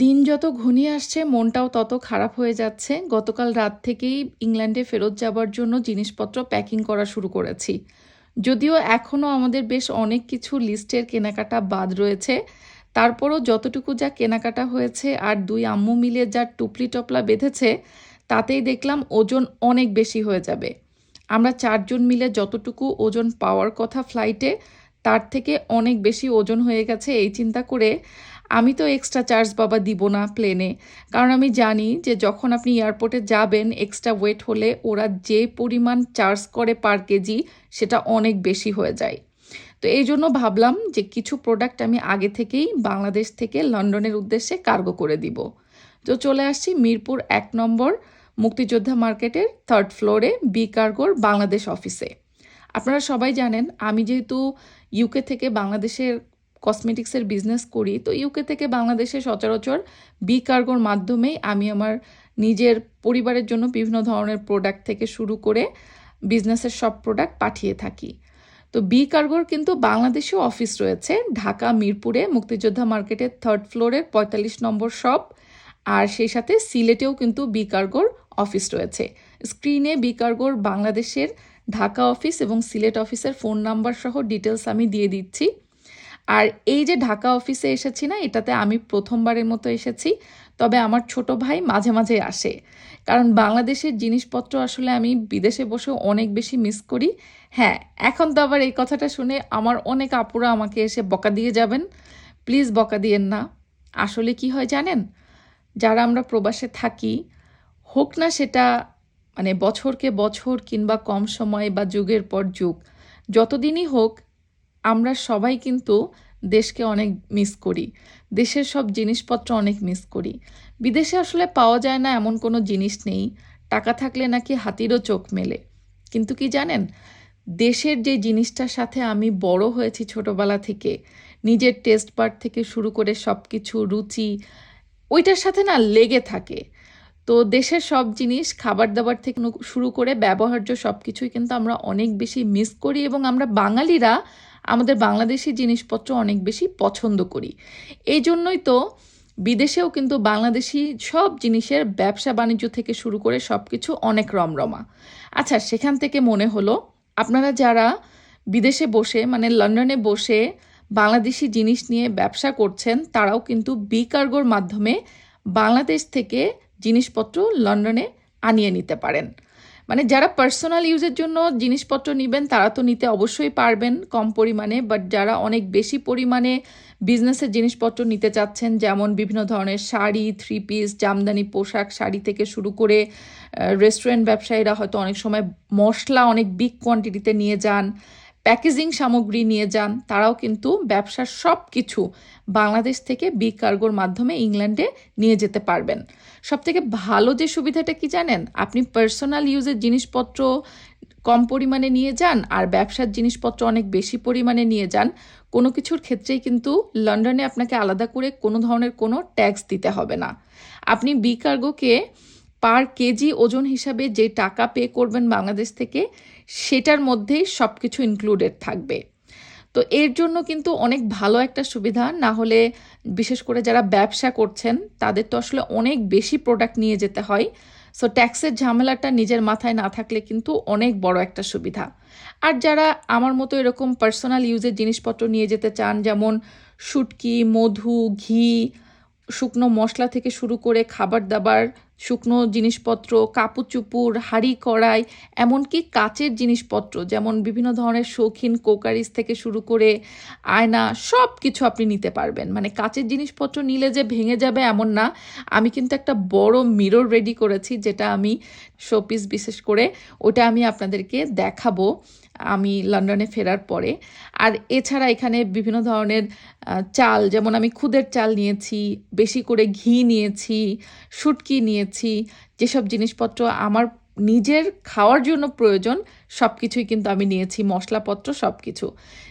দিন যত ঘনিয়ে আসছে, মনটাও তত খারাপ হয়ে যাচ্ছে। গতকাল রাত থেকেই ইংল্যান্ডে ফেরত যাবার জন্য জিনিসপত্র প্যাকিং করা শুরু করেছি। যদিও এখনও আমাদের বেশ অনেক কিছু লিস্টের কেনাকাটা বাদ রয়েছে। তারপরও যতটুকু যা কেনাকাটা হয়েছে আর দুই আম্মু মিলে যা টুপলি টপলা বেঁধেছে, তাতেই দেখলাম ওজন অনেক বেশি হয়ে যাবে। আমরা চারজন মিলে যতটুকু ওজন পাওয়ার কথা ফ্লাইটে, তার থেকে অনেক বেশি ওজন হয়ে গেছে এই চিন্তা করে আমি তো এক্সট্রা চার্জ বাবা দিব না প্লেনে কারণ আমি জানি যে যখন আপনি এয়ারপোর্টে যাবেন এক্সট্রা ওয়েট হলে ওরা যে পরিমাণ চার্জ করে পার কেজি, সেটা অনেক বেশি হয়ে যায়। তো এই জন্য ভাবলাম যে কিছু প্রোডাক্ট আমি আগে থেকেই বাংলাদেশ থেকে লন্ডনের উদ্দেশ্যে কার্গো করে দিব। তো চলে আসছি মিরপুর এক নম্বর মুক্তিযোদ্ধা মার্কেটের থার্ড ফ্লোরে বি কার্গোর বাংলাদেশ অফিসে আপনারা সবাই জানেন, আমি যেহেতু ইউকে থেকে বাংলাদেশের কসমেটিক্সের বিজনেস করি, তো ইউকে থেকে বাংলাদেশে সচরাচর বি কার্গোর মাধ্যমেই আমি আমার নিজের পরিবারের জন্য বিভিন্ন ধরনের প্রোডাক্ট থেকে শুরু করে বিজনেসের সব প্রোডাক্ট পাঠিয়ে থাকি। তো বি কার্গোর কিন্তু বাংলাদেশেও অফিস রয়েছে, ঢাকা, মিরপুরে, মুক্তিযোদ্ধা মার্কেটের থার্ড ফ্লোরের পঁয়তাল্লিশ নম্বর শপ আর সেই সাথে সিলেটেও কিন্তু বি কার্গোর অফিস রয়েছে। স্ক্রিনে বি কার্গোর বাংলাদেশের ঢাকা অফিস এবং সিলেট অফিসের ফোন নাম্বার সহ ডিটেলস আমি দিয়ে দিচ্ছি। আর এই যে ঢাকা অফিসে এসেছি না, এটাতে আমি প্রথমবারের মতো এসেছি, তবে আমার ছোট ভাই মাঝে মাঝে আসে। কারণ বাংলাদেশের জিনিসপত্র আসলে আমি বিদেশে বসেও অনেক বেশি মিস করি। হ্যাঁ এখন তো আবার এই কথাটা শুনে আমার অনেক আপুরা আমাকে এসে বকা দিয়ে যাবেন। প্লিজ বকা দিয়েন না। আসলে কি হয় জানেন? যারা আমরা প্রবাসে থাকি, হোক না সেটা মানে বছরকে বছর কিংবা কম সময় বা যুগের পর যুগ, যতদিনই হোক আমরা সবাই কিন্তু দেশকে অনেক মিস করি। দেশের সব জিনিসপত্র অনেক মিস করি। বিদেশে আসলে পাওয়া যায় না এমন কোনো জিনিস নেই। টাকা থাকলে নাকি হাতিরও চোখ মেলে। কিন্তু কি জানেন? দেশের যে জিনিসটার সাথে আমি বড় হয়েছি ছোটবেলা থেকে, নিজের টেস্ট পার্ট থেকে শুরু করে সব কিছু রুচি, ওইটার সাথে না লেগে থাকে। তো দেশের সব জিনিস খাবার দাবার থেকে শুরু করে ব্যবহার্য সব কিছুই কিন্তু আমরা অনেক বেশি মিস করি এবং আমরা বাঙালিরা আমাদের বাংলাদেশি জিনিসপত্র অনেক বেশি পছন্দ করি। এই জন্যই তো বিদেশেও কিন্তু বাংলাদেশি সব জিনিসের ব্যবসা বাণিজ্য থেকে শুরু করে সব কিছু অনেক রমরমা। আচ্ছা সেখান থেকে মনে হলো, আপনারা যারা বিদেশে বসে মানে লন্ডনে বসে বাংলাদেশি জিনিস নিয়ে ব্যবসা করছেন, তারাও কিন্তু বি কার্গোর মাধ্যমে বাংলাদেশ থেকে জিনিসপত্র লন্ডনে আনিয়ে নিতে পারেন। মানে যারা পার্সোনাল ইউজের জন্য জিনিসপত্র নেবেন, তারা তো নিতে অবশ্যই পারবেন কম পরিমাণে বাট যারা অনেক বেশি পরিমাণে বিজনেসের জিনিসপত্র নিতে চাচ্ছেন, যেমন বিভিন্ন ধরনের শাড়ি থ্রি পিস জামদানি, পোশাক, শাড়ি থেকে শুরু করে রেস্টুরেন্ট ব্যবসায়ীরা হয়তো অনেক সময় মশলা অনেক বিগ কোয়ান্টিটিতে নিয়ে যান প্যাকেজিং সামগ্রী নিয়ে যান। তারাও কিন্তু ব্যবসার সব কিছু বাংলাদেশ থেকে বিগ কার্গোর মাধ্যমে ইংল্যান্ডে নিয়ে যেতে পারবেন। সব থেকে ভালো যে সুবিধাটা কি জানেন? আপনি পার্সোনাল ইউজের জিনিসপত্র কম পরিমাণে নিয়ে যান আর ব্যবসার জিনিসপত্র অনেক বেশি পরিমাণে নিয়ে যান। কোনো কিছুর ক্ষেত্রেই কিন্তু লন্ডনে আপনাকে আলাদা করে কোনো ধরনের কোনো ট্যাক্স দিতে হবে না। আপনি বি কার্গোকে পার কেজি ওজন হিসাবে যে টাকা পে করবেন বাংলাদেশ থেকে, সেটার মধ্যেই সব কিছু ইনক্লুডেড থাকবে। তো এর জন্য কিন্তু অনেক ভালো একটা সুবিধা, না হলে বিশেষ করে যারা ব্যবসা করছেন, তাদের তো আসলে অনেক বেশি প্রোডাক্ট নিয়ে যেতে হয়। সো ট্যাক্সের ঝামেলাটা নিজের মাথায় না থাকলে কিন্তু অনেক বড় একটা সুবিধা। আর যারা আমার মতো এরকম পার্সোনাল ইউজের জিনিসপত্র নিয়ে যেতে চান, যেমন শুটকি, মধু, ঘি, শুকনো মশলা থেকে শুরু করে খাবার দাবার শুকনো জিনিসপত্র কাপড় চুপুর হাঁড়ি কড়াই, এমনকি কাচের জিনিসপত্র, যেমন বিভিন্ন ধরনের শৌখিন কোকারিস থেকে শুরু করে আয়না সব কিছু আপনি নিতে পারবেন। মানে কাচের জিনিসপত্র নিলে যে ভেঙে যাবে এমন না। আমি কিন্তু একটা বড় মিরর রেডি করেছি, যেটা আমি শোপিস বিশেষ করে, ওটা আমি আপনাদেরকে দেখাবো। আমি লন্ডনে ফেরার পরে। আর এছাড়া এখানে বিভিন্ন ধরনের চাল, যেমন আমি খুদের চাল নিয়েছি, বেশি করে ঘি নিয়েছি, শুটকি নিয়েছি, যেসব জিনিসপত্র আমার নিজের খাওয়ার জন্য প্রয়োজন সব কিছুই কিন্তু আমি নিয়েছি, মশলাপত্র সব কিছু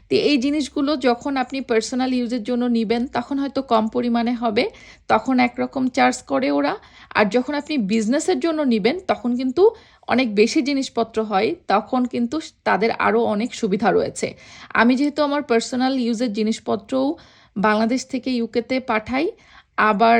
তো এই জিনিসগুলো যখন আপনি পার্সোনাল ইউজের জন্য নেবেন, তখন হয়তো কম পরিমাণে হবে, তখন একরকম চার্জ করে ওরা। আর যখন আপনি বিজনেসের জন্য নেবেন, তখন কিন্তু অনেক বেশি জিনিসপত্র হয়, তখন কিন্তু তাদের আরও অনেক সুবিধা রয়েছে। আমি যেহেতু আমার পার্সোনাল ইউজের জিনিসপত্রও বাংলাদেশ থেকে ইউকেতে পাঠাই, আবার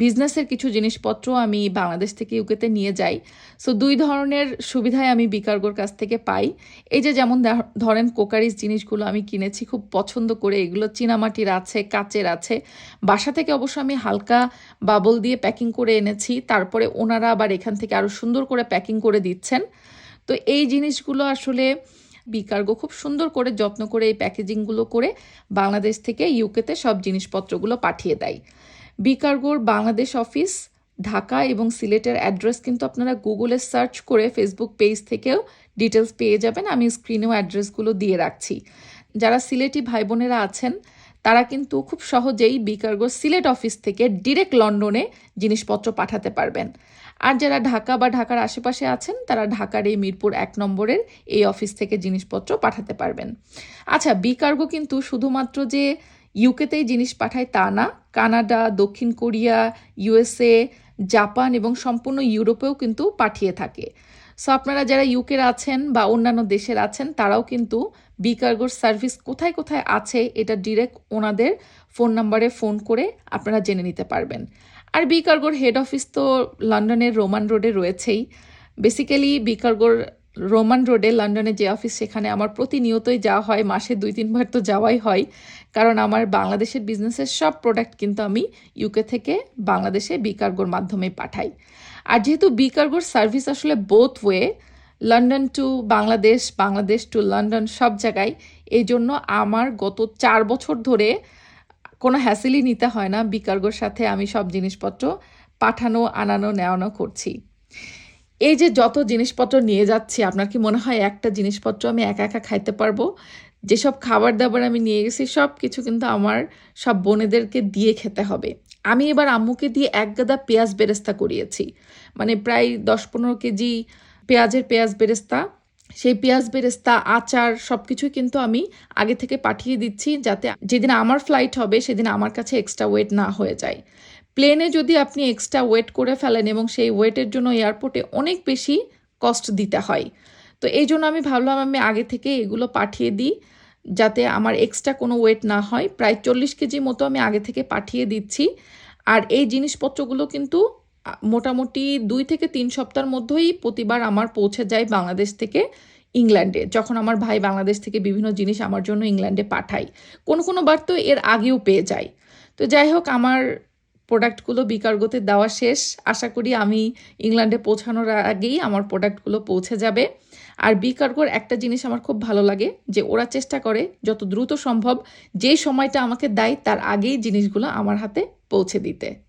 বিজনেসের কিছু জিনিসপত্র আমি বাংলাদেশ থেকে ইউকেতে নিয়ে যাই। সো দুই ধরনের সুবিধায় আমি বিকার্গোর কাছ থেকে পাই। এই যে যেমন ধরেন কোকারিস জিনিসগুলো আমি কিনেছি, খুব পছন্দ করে, এগুলো চীনামাটির আছে, কাচের আছে। বাসা থেকে অবশ্য আমি হালকা বাবল দিয়ে প্যাকিং করে এনেছি, তারপরে ওনারা আবার এখান থেকে আরও সুন্দর করে প্যাকিং করে দিচ্ছেন। তো এই জিনিসগুলো আসলে বিকার্গো খুব সুন্দর করে, যত্ন করে এই প্যাকেজিংগুলো করে বাংলাদেশ থেকে ইউকেতে সব জিনিসপত্রগুলো পাঠিয়ে দেয়। বিকার্গোর বাংলাদেশ অফিস, ঢাকা এবং সিলেটের অ্যাড্রেস কিন্তু আপনারা গুগলে সার্চ করে ফেসবুক পেজ থেকেও ডিটেলস পেয়ে যাবেন। আমি স্ক্রিনেও অ্যাড্রেসগুলো দিয়ে রাখছি। যারা সিলেটি ভাই বোনেরা আছেন, তারা কিন্তু খুব সহজেই বিকার্গো সিলেট অফিস থেকে ডিরেক্ট লন্ডনে জিনিসপত্র পাঠাতে পারবেন। আর যারা ঢাকা বা ঢাকার আশেপাশে আছেন, তারা ঢাকার এই মিরপুর এক নম্বরের এই অফিস থেকে জিনিসপত্র পাঠাতে পারবেন। আচ্ছা বিকার্গো কিন্তু শুধুমাত্র যে ইউকেতেই জিনিস পাঠায় তা না। কানাডা, দক্ষিণ কোরিয়া ইউএসএ জাপান এবং সম্পূর্ণ ইউরোপেও কিন্তু পাঠিয়ে থাকে। সো আপনারা যারা ইউকের আছেন বা অন্যান্য দেশের আছেন, তারাও কিন্তু বিকার্গোর সার্ভিস কোথায় কোথায় আছে, এটা ডিরেক্ট ওনাদের ফোন নাম্বারে ফোন করে আপনারা জেনে নিতে পারবেন। আর বিকার্গোর হেড অফিস তো লন্ডনের রোমান রোডে রয়েছেই। বেসিক্যালি বিকার্গোর রোমান রোডে লন্ডনে যে অফিস সেখানে আমার প্রতিনিয়তই যাওয়া হয়। মাসে দুই, তিনবার তো যাওয়াই হয়। কারণ আমার বাংলাদেশের বিজনেসের সব প্রোডাক্ট কিন্তু আমি ইউকে থেকে বাংলাদেশে বিকার্গোর মাধ্যমে পাঠাই। আর যেহেতু বিকার্গোর সার্ভিস আসলে both way London to Bangladesh Bangladesh to London সব জায়গায়, এই জন্য আমার গত চার বছর ধরে কোনো হ্যাসেলই নিতে হয় না। বিকার্গোর সাথে আমি সব জিনিসপত্র পাঠানো, আনানো, নেওয়ানো করছি। এই যে যত জিনিসপত্র নিয়ে যাচ্ছি, আপনার কি মনে হয় একটা জিনিসপত্র আমি একা একা খাইতে পারব? যেসব খাবার দাবার আমি নিয়ে গেছি সব কিছু কিন্তু আমার সব বোনেদেরকে দিয়ে খেতে হবে। আমি এবার আম্মুকে দিয়ে এক গাদা পেঁয়াজ বেরেস্তা করিয়েছি। মানে প্রায় দশ পনেরো কেজি পেঁয়াজের পেঁয়াজ বেরেস্তা। সেই পেঁয়াজ বেরেস্তা, আচার সব কিছুই কিন্তু আমি আগে থেকে পাঠিয়ে দিচ্ছি যাতে যেদিন আমার ফ্লাইট হবে, সেদিন আমার কাছে এক্সট্রা ওয়েট না হয়ে যায়। প্লেনে যদি আপনি এক্সট্রা ওয়েট করে ফেলেন এবং সেই ওয়েটের জন্য এয়ারপোর্টে অনেক বেশি কস্ট দিতে হয়। তো এই জন্য আমি ভাবলাম আমি আগে থেকে এগুলো পাঠিয়ে দিই, যাতে আমার এক্সট্রা কোনো ওয়েট না হয়। প্রায় চল্লিশ কেজি মতো আমি আগে থেকে পাঠিয়ে দিচ্ছি। আর এই জিনিসপত্রগুলো কিন্তু মোটামুটি দুই থেকে তিন সপ্তাহের মধ্যেই প্রতিবার আমার পৌঁছে যায় বাংলাদেশ থেকে ইংল্যান্ডে, যখন আমার ভাই বাংলাদেশ থেকে বিভিন্ন জিনিস আমার জন্য ইংল্যান্ডে পাঠায়। কোনো কোনো বার তো এর আগেও পেয়ে যায়। তো যাই হোক, আমার প্রোডাক্টগুলো বিকার্গোতে দেওয়া শেষ। আশা করি আমি ইংল্যান্ডে পৌঁছানোর আগেই আমার প্রোডাক্টগুলো পৌঁছে যাবে। আর বিকার্গোর একটা জিনিস আমার খুব ভালো লাগে, যে ওরা চেষ্টা করে যত দ্রুত সম্ভব যে সময়টা আমাকে দেয়, তার আগেই জিনিসগুলো আমার হাতে পৌঁছে দিতে।